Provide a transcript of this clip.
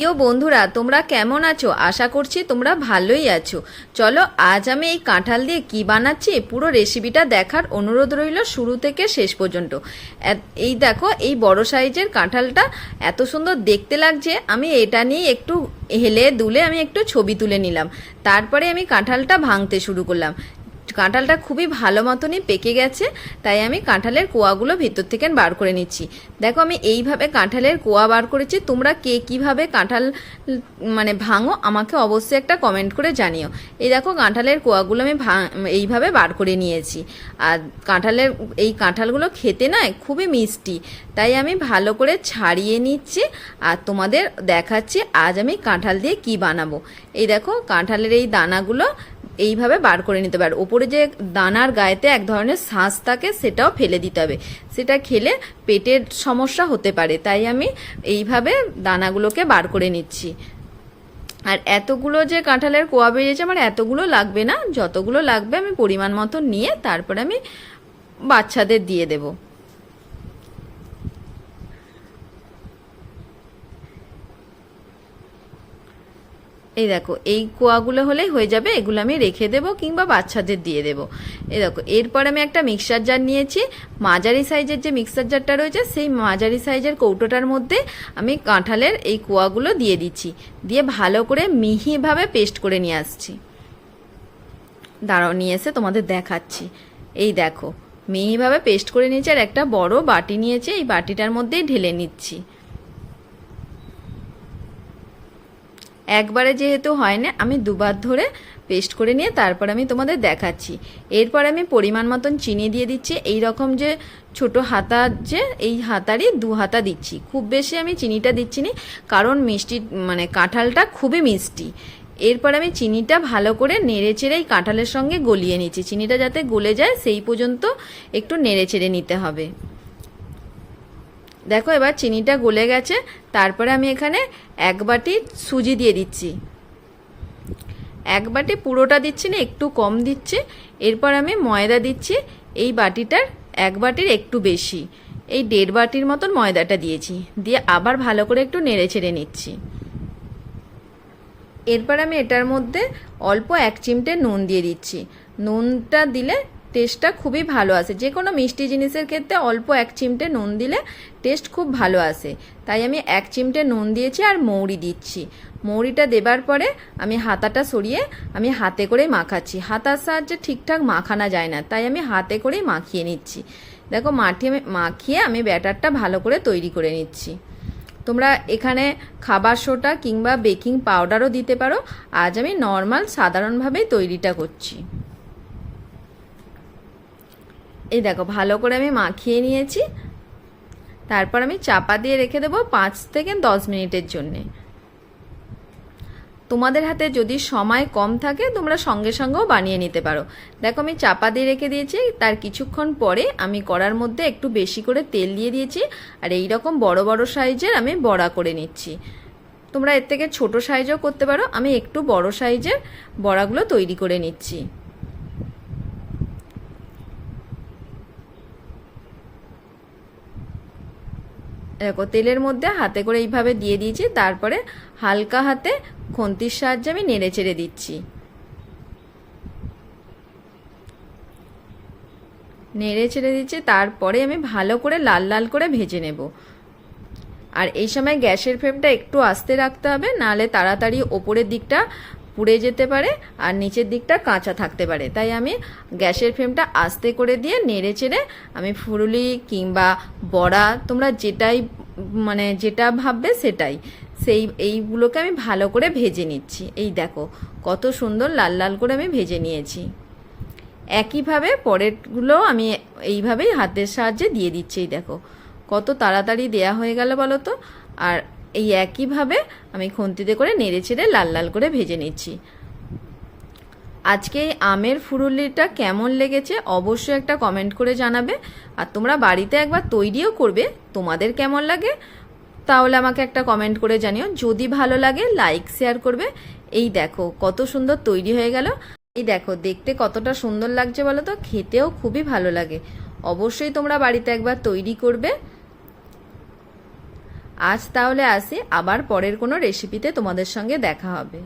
প্রিয় বন্ধুরা, তোমরা কেমন আছো? আশা করছি তোমরা ভালোই আছো। চলো, আজ আমি এই কাঁঠাল দিয়ে কি বানাচ্ছি? পুরো রেসিপিটা দেখার অনুরোধ রইল শুরু থেকে শেষ পর্যন্ত। এই দেখো, এই বড় সাইজের কাঁঠালটা এত সুন্দর দেখতে লাগছে। আমি এটা নিয়ে একটু হেলে দুলে আমি একটু ছবি তুলে নিলাম। তারপরে আমি কাঁঠালটা ভাঙতে শুরু করলাম। কাঁঠালটা খুবই ভালো মতনই পেকে গেছে, তাই আমি কাঁঠালের কোয়াগুলো ভেতর থেকে বার করে নিচ্ছি। দেখো, আমি এইভাবে কাঁঠালের কোয়া বার করেছি, তোমরা কে কীভাবে কাঁঠাল মানে ভাঙো, আমাকে অবশ্যই একটা কমেন্ট করে জানিও। এই দেখো, কাঁঠালের কোয়াগুলো আমি এইভাবে বার করে নিয়েছি। আর কাঁঠালের, এই কাঁঠালগুলো খেতে নয় খুবই মিষ্টি, তাই আমি ভালো করে ছাড়িয়ে নিচ্ছি আর তোমাদের দেখাচ্ছি আজ আমি কাঁঠাল দিয়ে কি বানাবো। এই দেখো, কাঁঠালের এই দানাগুলো এইভাবে বার করে নিতে হবে। আর ওপরে যে দানার গায়েতে এক ধরনের শ্বাস থাকে, সেটাও ফেলে দিতে হবে। সেটা খেলে পেটের সমস্যা হতে পারে, তাই আমি এইভাবে দানাগুলোকে বার করে নিচ্ছি। আর এতগুলো যে কাঁঠালের কোয়া বেরিয়েছে, আমার এতগুলো লাগবে না। যতগুলো লাগবে, আমি পরিমাণ মতো নিয়ে তারপরে আমি বাচ্চাদের দিয়ে দেবো। এই দেখো, এই কোয়াগুলো হলেই হয়ে যাবে, এগুলো আমি রেখে দেব কিংবা বাচ্চাদের দিয়ে দেব। এই দেখো, এরপর আমি একটা মিক্সার জার নিয়েছি। মাঝারি সাইজের যে মিক্সার জারটা রয়েছে, সেই মাঝারি সাইজের কৌটোটার মধ্যে আমি কাঁঠালের এই কোয়াগুলো দিয়ে দিচ্ছি। দিয়ে ভালো করে মিহিভাবে পেস্ট করে নিয়ে আসছি। দাঁড়াও, নিয়ে এসে তোমাদের দেখাচ্ছি। এই দেখো, মিহিভাবে পেস্ট করে নিয়েছি আর একটা বড় বাটি নিয়েছি, এই বাটিটার মধ্যেই ঢেলে নিচ্ছি। একবারে যেহেতু হয় না আমি দুবার ধরে পেস্ট করে নিয়ে তারপর আমি তোমাদের দেখাচ্ছি। এরপর আমি পরিমাণ মতন চিনি দিয়ে দিচ্ছি এই রকম যে ছোট হাতা যে, এই হাতারই দু হাতা দিচ্ছি। খুব বেশি আমি চিনিটা দিচ্ছি না, কারণ মিষ্টি মানে কাঁঠালটা খুবই মিষ্টি। এরপর আমি চিনিটা ভালো করে নেড়ে চেড়ে এই কাঁঠালের সঙ্গে গলিয়ে নিচ্ছি। চিনিটা যাতে গলে যায়, সেই পর্যন্ত একটু নেড়ে চেড়ে নিতে হবে। দেখো, এবার চিনিটা গলে গেছে। তারপরে আমি এখানে এক বাটি সুজি দিয়ে দিচ্ছি। এক বাটি পুরোটা দিচ্ছি না, একটু কম দিচ্ছি। এরপর আমি ময়দা দিচ্ছি। এই বাটিটার এক বাটির একটু বেশি। এই দেড় বাটির মতন ময়দাটা দিয়েছি। দিয়ে আবার ভালো করে একটু নেড়ে ছেড়ে নিচ্ছি। এরপর আমি এটার মধ্যে অল্প এক চিমটে নুন দিয়ে দিচ্ছি। নুনটা দিলে টেস্টটা খুবই ভালো আসে। যে কোনো মিষ্টি জিনিসের ক্ষেত্রে অল্প এক চিমটে নুন দিলে টেস্ট খুব ভালো আসে। তাই আমি এক চিমটে নুন দিয়েছি আর মৌরি দিচ্ছি। মৌরিটা দেবার পরে আমি হাতাটা সরিয়ে আমি হাতে করে মাখাচ্ছি। হাতার সাহায্যে ঠিকঠাক মাখানো যায় না, তাই আমি হাতে করেই মাখিয়ে নিচ্ছি। দেখো মাঠিয়ে মাখিয়ে আমি ব্যাটারটা ভালো করে তৈরি করে নিচ্ছি। তোমরা এখানে খাবার সোটা কিংবা বেকিং পাউডারও দিতে পারো। আজ আমি নর্মাল সাধারণভাবেই তৈরিটা করছি। এই দেখো, ভালো করে আমি মাখিয়ে নিয়েছি। তারপর আমি চাপা দিয়ে রেখে দেবো পাঁচ থেকে দশ মিনিটের জন্যে। তোমাদের হাতে যদি সময় কম থাকে, তোমরা সঙ্গে সঙ্গেও বানিয়ে নিতে পারো। দেখো, আমি চাপা দিয়ে রেখে দিয়েছি। তার কিছুক্ষণ পরে আমি কড়ার মধ্যে একটু বেশি করে তেল দিয়ে দিয়েছি আর এই রকম বড় বড় সাইজের আমি বড়া করে নিচ্ছি। তোমরা এর থেকে ছোট সাইজও করতে পারো। আমি একটু বড় সাইজের বড়াগুলো তৈরি করে নিচ্ছি। দেখো, তেলের মধ্যে হাতে করে এইভাবে দিয়ে দিয়েছি, তারপরে হালকা হাতে খন্তির সাহায্যে আমি নেড়ে চেড়ে দিচ্ছি। নেড়ে ছেড়ে দিচ্ছি, তারপরে আমি ভালো করে লাল লাল করে ভেজে নেব। আর এই সময় গ্যাসের ফ্লেমটা একটু আস্তে রাখতে হবে, নাহলে তাড়াতাড়ি ওপরের দিকটা পুড়ে যেতে পারে আর নিচের দিকটা কাঁচা থাকতে পারে। তাই আমি গ্যাসের ফ্লেমটা আস্তে করে দিয়ে নেড়ে চেড়ে আমি ফুরুলি কিংবা বড়া তোমরা যেটাই মানে যেটা ভাববে সেটাই। সেই, এইগুলোকে আমি ভালো করে ভেজে নিচ্ছি। এই দেখো, কত সুন্দর লাল লাল করে আমি ভেজে নিয়েছি। একইভাবে পরেরগুলো আমি এইভাবেই হাতের সাহায্যে দিয়ে দিচ্ছি, এই দেখো। কত তাড়াতাড়ি দেয়া হয়ে গেল বলো তো? আর এই একইভাবে আমি খুন্তিতে করে নেড়ে ছেড়ে লাল লাল করে ভেজে নিচ্ছি। আজকে এই আমের ফুরুলিটা কেমন লেগেছে অবশ্যই একটা কমেন্ট করে জানাবে। আর তোমরা বাড়িতে একবার তৈরিও করবে, তোমাদের কেমন লাগে তাহলে আমাকে একটা কমেন্ট করে জানিও। যদি ভালো লাগে, লাইক, শেয়ার করবে। এই দেখো, কত সুন্দর তৈরি হয়ে গেল। এই দেখো, দেখতে কতটা সুন্দর লাগছে বলো তো? খেতেও খুবই ভালো লাগে। অবশ্যই তোমরা বাড়িতে একবার তৈরি করবে। আজ তাহলে আসি আবার পরের কোনো রেসিপিতে তোমাদের সঙ্গে দেখা হবে।